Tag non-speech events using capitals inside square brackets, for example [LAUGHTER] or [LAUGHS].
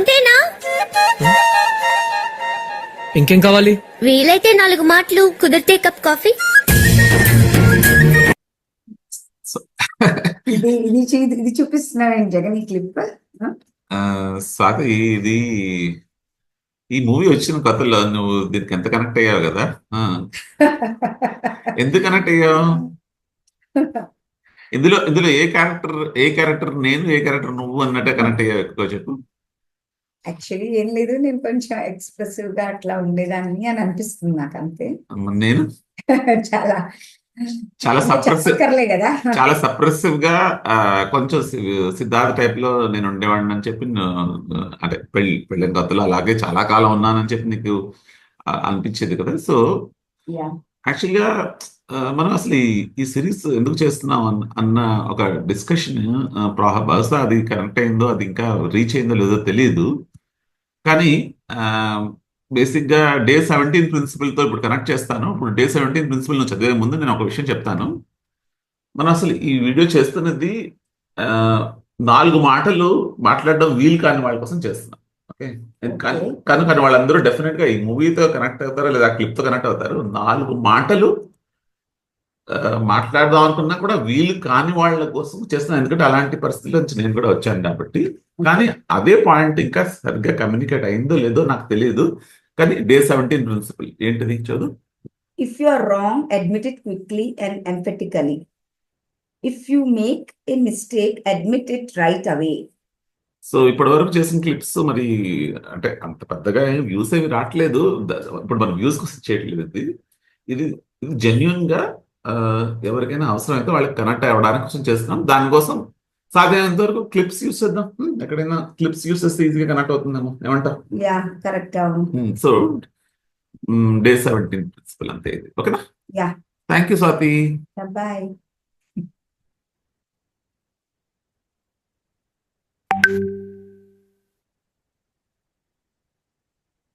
అంతేనా? ఇంకేం కావాలి? వీలైతే నాలుగు మాటలు కుదిరితే కప్ కాఫీ. ఇది ఇది చూ- ఇది చూపిస్తున్నావేంటి జగన్ ఈ క్లిప్. ఆ, స్వాతి ఇది ఈ మూవీ వచ్చిన కొత్తలో నువ్వు దీనికి ఎంత కనెక్ట్ అయ్యావు కదా? ఆ, ఎందుకు కనెక్ట్ అయ్యావు? ఇందులో ఇందులో ఏ క్యారెక్టర్ ఏ క్యారెక్టర్ నేను ఏ క్యారెక్టర్ నువ్వు అన్నట్టే కనెక్ట్ అయ్యావు ఎక్కువ చెప్పు. యాక్చువల్లీ ఏం లేదు. నేను కొంచెం ఎక్స్ప్రెసివ్గా అట్లా ఉండేదాన్ని అని అనిపిస్తుంది నాకు అంతే నేను? [LAUGHS] చాలా. చాలా చెప్పక్కర్లే కదా. చాలా సప్రెసివ్గా కొంచెం సిద్ధార్థ టైప్లో నేను ఉండేవాడిని అని చెప్పి అంటే పెళ్ళి పెళ్ళిన కొత్తలో అలాగే చాలా కాలం ఉన్నానని చెప్పి నీకు అనిపించేది కదా. So Yeah. యాక్చువల్గా మనం అసలు ఈ సిరీస్ ఎందుకు చేస్తున్నాం అన్న అన్న ఒక డిస్కషన్ బహుశా అది కనెక్ట్ అయిందో అది ఇంకా రీచ్ అయిందో లేదో తెలియదు కానీ బేసిక్గా డే సెవెంటీన్ ప్రిన్సిపల్తో ఇప్పుడు కనెక్ట్ చేస్తాను. ఇప్పుడు డే సెవెంటీన్ ప్రిన్సిపల్ నువ్వు చదివే ముందు నేను ఒక విషయం చెప్తాను. మనం అసలు ఈ వీడియో చేస్తున్నది నాలుగు మాటలు మాట్లాడడం వీలు కాని వాళ్ళ కోసం చేస్తున్నాం. ఓకే? కానీ. కానీ కానీ వాళ్ళందరూ డెఫినెట్గా ఈ మూవీతో కనెక్ట్ అవుతారు లేదా క్లిప్తో కనెక్ట్ అవుతారు? నాలుగు మాటలు మాట్లాడదాం అనుకున్నా కూడా వీలు కాని వాళ్ళ కోసం చేస్తున్నాను. ఎందుకంటే అలాంటి పరిస్థితుల నుంచి నేను కూడా వచ్చాను కాబట్టి. కానీ అదే పాయింట్ ఇంకా సరిగ్గా కమ్యూనికేట్ అయిందో లేదో నాకు తెలియదు. కానీ డే సెవెంటీన్ ప్రిన్సిపల్ ఏంటిది చదువు? If you are wrong, admit it quickly and emphatically. If you make a mistake, admit it right away. So ఇప్పటి వరకు చేసిన క్లిప్స్ మరి అంటే అంత పెద్దగా వ్యూస్ ఏమి రావట్లేదు. ఇప్పుడు మనం వ్యూస్ కోసం చేయట్లేదు ఇది. ఇది ఇది జెన్యున్గా ఎవరికైనా అవసరం అయితే వాళ్ళకి కనెక్ట్ అవ్వడానికి కోసం చేస్తున్నాం. దానికోసం సాధ్యమైనంత వరకు క్లిప్స్ యూస్ చేద్దాం హ్మ్, ఎక్కడైనా క్లిప్స్ యూస్ చేస్తే ఈజీగా కనెక్ట్ అవుతుందేమో Yeah, correct. Um, so day seventeen principal అంతే ఇది ఓకేనా Yeah. Thank you Swathi bye. [LAUGHS]